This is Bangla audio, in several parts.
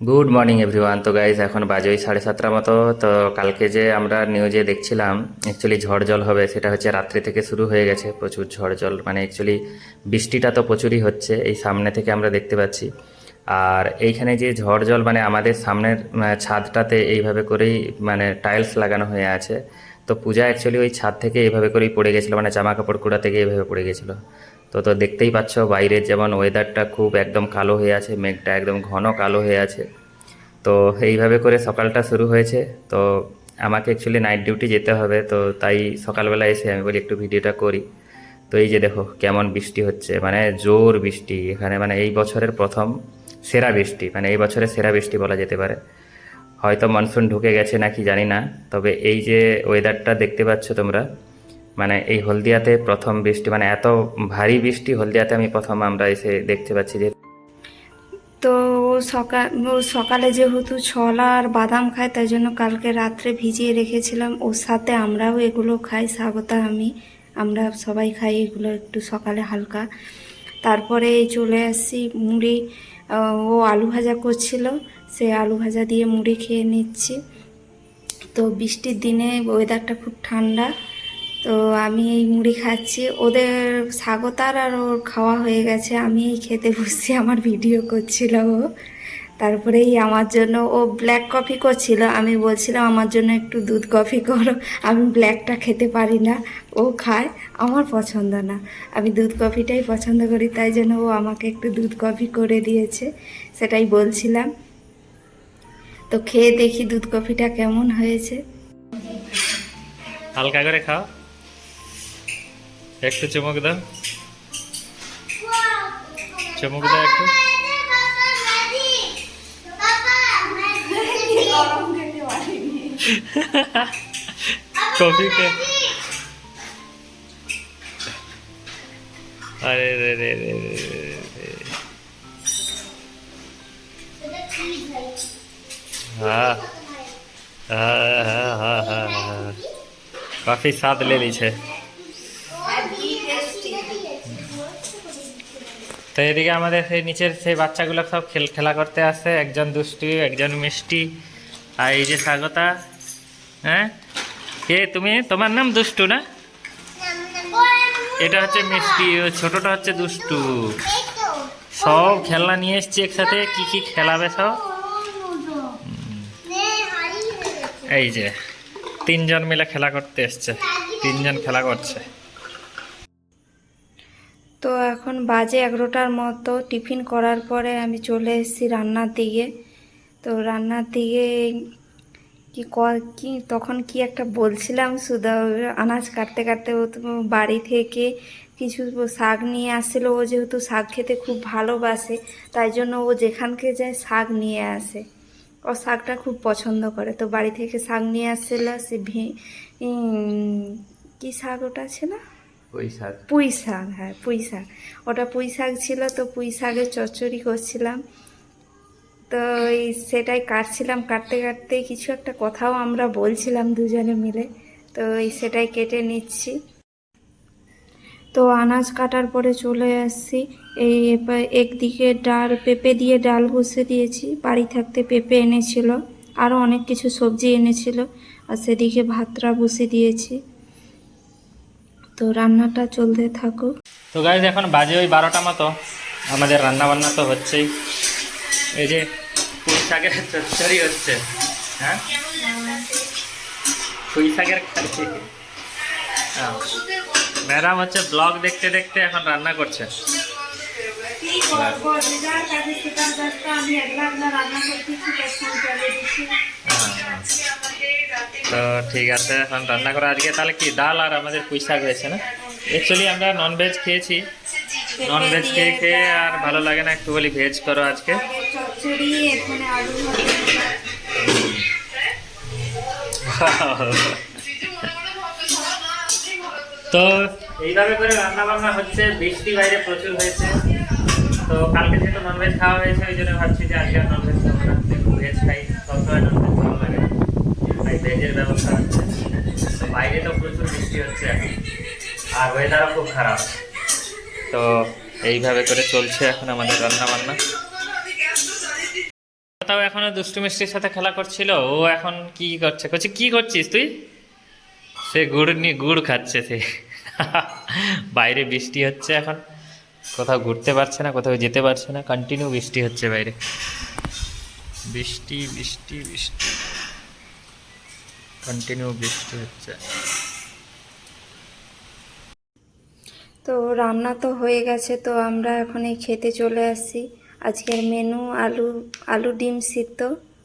গুড মর্নিং এভরিওয়ান তো গাইজ এখন বাজে ওই সাড়ে সাতটার মতো। তো কালকে যে আমরা নিউজে দেখছিলাম অ্যাকচুয়ালি ঝড় জল হবে, সেটা হচ্ছে রাত্রি থেকে শুরু হয়ে গেছে প্রচুর ঝড় জল। মানে অ্যাকচুয়ালি বৃষ্টিটা তো প্রচুরই হচ্ছে এই সামনে থেকে আমরা দেখতে পাচ্ছি। আর এইখানে যে ঝড় জল মানে আমাদের সামনের ছাদটাতে এইভাবে করেই মানে টাইলস লাগানো হয়ে আছে। তো পূজা অ্যাকচুয়ালি ওই ছাদ থেকে এইভাবে করেই পড়ে গেছিল মানে জামা কাপড় কুড়া থেকে এইভাবে পড়ে গেছিল। তো তো দেখতেই পাচ্ছ বাইরের যেমন ওয়েদারটা খুব একদম কালো হয়ে আছে, মেঘটা একদম ঘন কালো হয়ে আছে। তো এইভাবে করে সকালটা শুরু হয়েছে। তো আমাকে অ্যাকচুয়ালি নাইট ডিউটি যেতে হবে, তো তাই সকালবেলা এসে আমি বলি একটু ভিডিওটা করি। তো এই যে দেখো কেমন বৃষ্টি হচ্ছে মানে জোর বৃষ্টি, এখানে মানে এই বছরের প্রথম সেরা বৃষ্টি মানে এই বছরের সেরা বৃষ্টি বলা যেতে পারে। হয়তো মনসুন ঢুকে গেছে নাকি জানি না, তবে এই যে ওয়েদারটা দেখতে পাচ্ছ তোমরা মানে এই হলদিয়াতে প্রথম বৃষ্টি মানে এত ভারী বৃষ্টি হলদিয়াতে আমি প্রথম আমরা এসে দেখতে পাচ্ছি যে তো সকাল সকালে যেহেতু ছলা আর বাদাম খায়, তাই জন্য কালকে রাত্রে ভিজিয়ে রেখেছিলাম। ওর সাথে আমরাও এগুলো খাই, স্বাগতা আমি। আমরা সবাই খাই এগুলো একটু সকালে হালকা। তারপরে চলে আসছি মুড়ি। ও আলু ভাজা করছিল, সে আলু ভাজা দিয়ে মুড়ি খেয়ে নিচ্ছি। তো বৃষ্টির দিনে ওয়েদারটা খুব ঠান্ডা। তো আমি এই মুড়ি খাচ্ছি। ওদের স্বাগতার আর ওর খাওয়া হয়ে গেছে। আমি এই খেতে বসছি, আমার ভিডিও করছিল ও। তারপরেই আমার জন্য ও ব্ল্যাক কফি করছিল। আমি বলছিলাম, আমার জন্য একটু দুধ কফি করো। আমি ব্ল্যাকটা খেতে পারি না। ও খায়, আমার পছন্দ না। আমি দুধ কফিটাই পছন্দ করি, তাই জন্য ও আমাকে একটু দুধ কফি করে দিয়েছে। সেটাই বলছিলাম। তো খেয়ে দেখি দুধ কফিটা কেমন হয়েছে। হালকা করে খাও। একটা চমক দাও। চমক দাও একটা। কফি কে হ্যাঁ। হ্যাঁ, হ্যাঁ, লে છે তো এদিকে আমাদের সেই নিচের সেই বাচ্চাগুলো সব খেল, খেলা করতে আসে। একজন দুষ্টু, একজন মিষ্টি। আর এই যে স্বাগতা হ্যাঁ? কে তুমি? তোমার নাম দুষ্টু না? এটা হচ্ছে মিষ্টি, ও ছোটটা হচ্ছে দুষ্টু। সব খেলনা নিয়ে এসছি একসাথে। কি কি খেলাবে সব? এই যে, তিনজন মিলে খেলা করতে এসছে। তিনজন খেলা করছে। তো এখন বাজে এগারোটার মতো। টিফিন করার পরে আমি চলে এসেছি রান্নার দিকে। তো রান্নার দিকে কি ক- তখন কি একটা বলছিলাম শুধু আনাজ কাটতে কাটতে ও বাড়ি থেকে কিছু শাক নিয়ে আসছিল। ও যেহেতু শাক খেতে খুব ভালোবাসে, তাই জন্য ও যেখানকে যায় শাক নিয়ে আসে। ও শাকটা খুব পছন্দ করে। তো বাড়ি থেকে শাক নিয়ে আসছিল, সে ভে কি শাক ওটা ছিল ওই শাক পুঁই শাক হ্যাঁ পুঁই শাক ওটা পুঁই শাক ছিল, তো পুঁই শাকের চচ্চড়ি করছিলাম। তো এই সেটাই কাটছিলাম, কাটতে কাটতে কিছু একটা কথাও আমরা বলছিলাম দুজনে মিলে। তো এই সেটাই কেটে নিচ্ছি। তো আনাজ কাটার পরে চলে আসছি। এই একদিকে ডাল, পেঁপে দিয়ে ডাল বসে দিয়েছি। বাড়ি থাকতে পেঁপে এনেছিল। আরও অনেক কিছু সবজি এনেছিল। আর সেদিকে ভাতটা বসে দিয়েছি। তো রান্নাটা চলতে থাকুক। তো গাইজ এখন বাজে ওই বারোটা মতো। আমাদের রান্না বান্না তো হচ্ছেই। এই যে পুঁই শাকের চচ্চড়ি হচ্ছে হ্যাঁ? পুঁই শাকের খাচ্ছি ম্যাডাম হচ্ছে ব্লগ দেখতে দেখতে এখন রান্না করছে। হ্যাঁ। তো ঠিক আছে, এখন রান্না করা আজকে তাহলে কি ডাল আর আমাদের পুঁই শাক হয়েছে না? অ্যাকচুয়ালি আমরা নন ভেজ খেয়েছি। নন ভেজ খেয়ে খেয়ে আর ভালো লাগে না, একটু বলি ভেজ করো আজকে। তো এইভাবে করে রান্না বান্না হচ্ছে, বৃষ্টি বাইরে প্রচুর হয়েছে। তো কালকে যেহেতু ননভেজ খাওয়া হয়েছে, ওই জন্য ভাবছি যে আজকে ননভেজ খাব না ভেজ খাই, সবসময় ননভেজ ভালো লাগে না। তাই ভেজের ব্যবস্থা হচ্ছে। তো বাইরে তো প্রচুর বৃষ্টি হচ্ছে এখন। আর ওয়েদারও খুব খারাপ। তো এইভাবে করে চলছে এখন আমাদের রান্না বান্না তাও এখনও দুষ্টু মিষ্টির সাথে খেলা করছিল ও এখন কি করছে? করছে কি করছিস তুই? সে গুড় নিয়ে গুড় খাচ্ছে সে। বাইরে বৃষ্টি হচ্ছে এখন। কোথাও ঘুরতে পারছে না কোথাও যেতে পারছে না কন্টিনিউ বৃষ্টি হচ্ছে বাইরে। বৃষ্টি বৃষ্টি বৃষ্টি। কন্টিনিউ বৃষ্টি হচ্ছে। তো রান্না তো হয়ে গেছে, তো আমরা এখন এই খেতে চলে আসছি। আজকের মেনু আলু আলু ডিম সিদ্ধ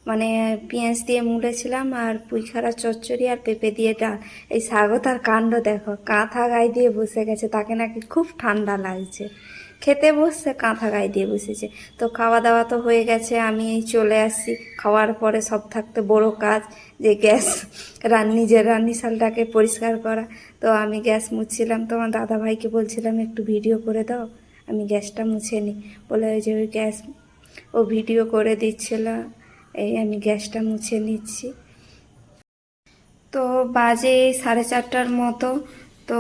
মানে পেঁয়াজ দিয়ে মুড়েছিলাম আর পুইখারা চচ্চড়ি আর পেঁপে দিয়ে ডাল। এই স্বাগত আর কাণ্ড দেখো, কাঁথা গায়ে দিয়ে বসে গেছে, তাকে নাকি খুব ঠান্ডা লাগছে। খেতে বসছে, কাঁথা গায়ে দিয়ে বসেছে। তো খাওয়া দাওয়া তো হয়ে গেছে, আমি এই চলে আসছি খাওয়ার পরে সব থাকতে বড় কাজ যে গ্যাস, রান, নিজের রান্নিশালটাকে পরিষ্কার করা। তো আমি গ্যাস মুছছিলাম তো আমার দাদা ভাইকে বলছিলাম, একটু ভিডিও করে দাও, আমি গ্যাসটা মুছে নিই। বলে ওই যে ওই গ্যাস ও ভিডিও করে দিচ্ছিল, এই আমি গ্যাসটা মুছে নিচ্ছি। তো বাজে সাড়ে চারটার মতো তো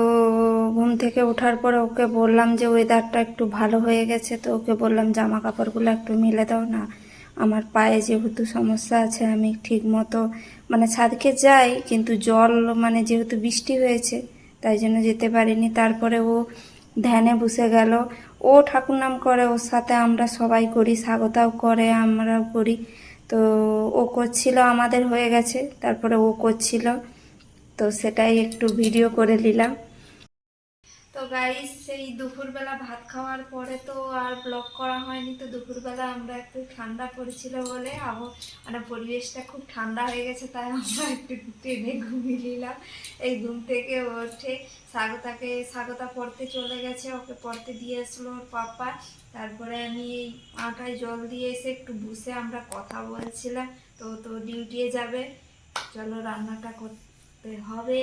ঘুম থেকে ওঠার পরে ওকে বললাম যে ওয়েদারটা একটু ভালো হয়ে গেছে, তো ওকে বললাম জামা কাপড়গুলো একটু মেলে দাও না, আমার পায়ে যেহেতু সমস্যা আছে, আমি ঠিক মতো মানে ছাদকে যাই, কিন্তু জল মানে যেহেতু বৃষ্টি হয়েছে, তাই জন্য যেতে পারিনি। তারপরে ও ধ্যানে বসে গেল, ও ঠাকুর নাম করে, ওর সাথে আমরা সবাই করি, স্বাগতাও করে, আমরাও করি। তো ও করছিল, আমাদের হয়ে গেছে, তারপরে ও করছিল। তো সেটাই একটু ভিডিও করে নিলাম। তো গাইস সেই দুপুরবেলা ভাত খাওয়ার পরে তো আর ব্লগ করা হয়নি, তো দুপুরবেলা আমরা একটু ঠান্ডা পড়েছিল বলে আবো মানে পরিবেশটা খুব ঠান্ডা হয়ে গেছে, তাই আমরা একটু ট্রেনে ঘুমিয়ে নিলাম। এই ঘুম থেকে ওঠে স্বাগতাকে, স্বাগতা পড়তে চলে গেছে, ওকে পড়তে দিয়ে আসলো ওর পাপা। তারপরে আমি এই আটায় জল দিয়ে এসে একটু বসে আমরা কথা বলছিলাম, তো তো ডিউটিয়ে যাবে। চলো রান্নাটা করতে হবে,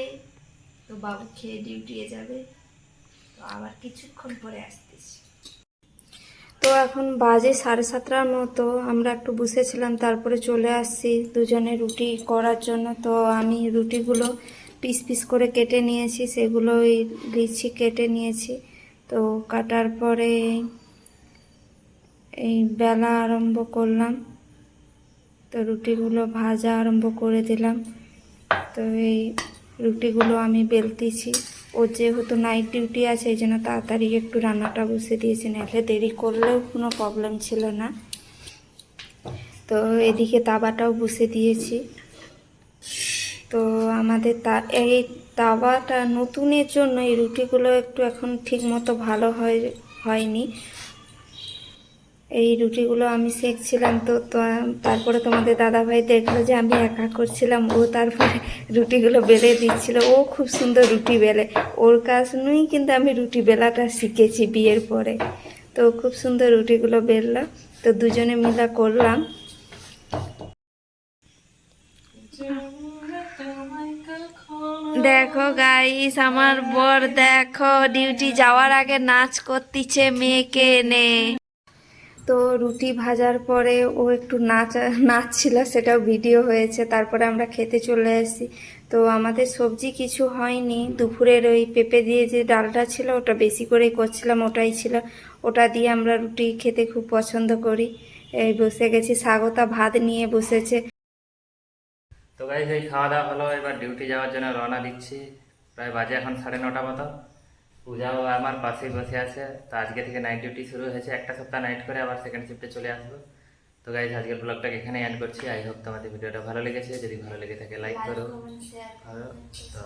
তো বাবু খেয়ে ডিউটিয়ে যাবে। তো আবার কিছুক্ষণ পরে আসতেছি। তো এখন বাজে সাড়ে সাতটার মতো, আমরা একটু বসেছিলাম, তারপরে চলে আসছি দুজনে রুটি করার জন্য। তো আমি রুটিগুলো পিস পিস করে কেটে নিয়েছি, সেগুলো ওই লিচি কেটে নিয়েছি। তো কাটার পরে এই বেলা আরম্ভ করলাম। তো রুটিগুলো ভাজা আরম্ভ করে দিলাম। তো এই রুটিগুলো আমি বেলতেছি। ও যেহেতু নাইট ডিউটি আছে, এই জন্য তাড়াতাড়ি একটু রান্নাটা বসে দিয়েছি। নাহলে দেরি করলেও কোনো প্রবলেম ছিল না। তো এদিকে তাওয়াটাও বসে দিয়েছি। তো আমাদের তা, এই তাওয়াটা নতুনের জন্য এই রুটিগুলো একটু এখন ঠিক মতো ভালো হয়, হয়নি। এই রুটিগুলো আমি সেঁকছিলাম তো তারপরে তোমাদের দাদাভাই দেখল যে আমি একা করছিলাম, ও তারপরে রুটিগুলো বেলে দিচ্ছিল। ও খুব সুন্দর রুটি বেলে। ওর কাছ নুই কিন্তু আমি রুটি বেলাটা শিখেছি বিয়ের পরে। তো খুব সুন্দর রুটিগুলো বেললো। তো দুজনে মিলা করলাম। দেখো গাইস আমার বর দেখো ডিউটি যাওয়ার আগে নাচ করতিছে মেয়েকে এনে। তো রুটি ভাজার পরে ও একটু নাচ, নাচছিল, সেটাও ভিডিও হয়েছে। তারপরে আমরা খেতে চলে এসেছি তো আমাদের সবজি কিছু হয়নি। দুপুরের ওই পেঁপে দিয়ে যে ডালটা ছিল, ওটা বেশি করেই করছিলাম, ওটাই ছিল। ওটা দিয়ে আমরা রুটি খেতে খুব পছন্দ করি। এই বসে গেছি, স্বাগতা ভাত নিয়ে বসেছে। তো এই খাওয়া দাওয়া হলো এবার ডিউটি যাওয়ার জন্য রওনা দিচ্ছি। প্রায় বাজে এখন সাড়ে নটা মতো। পূজাও আমার পাশেই বসে আছে। তো আজকে থেকে নাইট ডিউটি শুরু হয়েছে। একটা সপ্তাহ নাইট করে আবার সেকেন্ড শিফটে চলে আসব। তো গাইজ আজকের ব্লগটাকে এখানে এন্ড করছি। আই হোপ তোমাদের ভিডিওটা ভালো লেগেছে। যদি ভালো লেগে থাকে লাইক করো। ভালো তো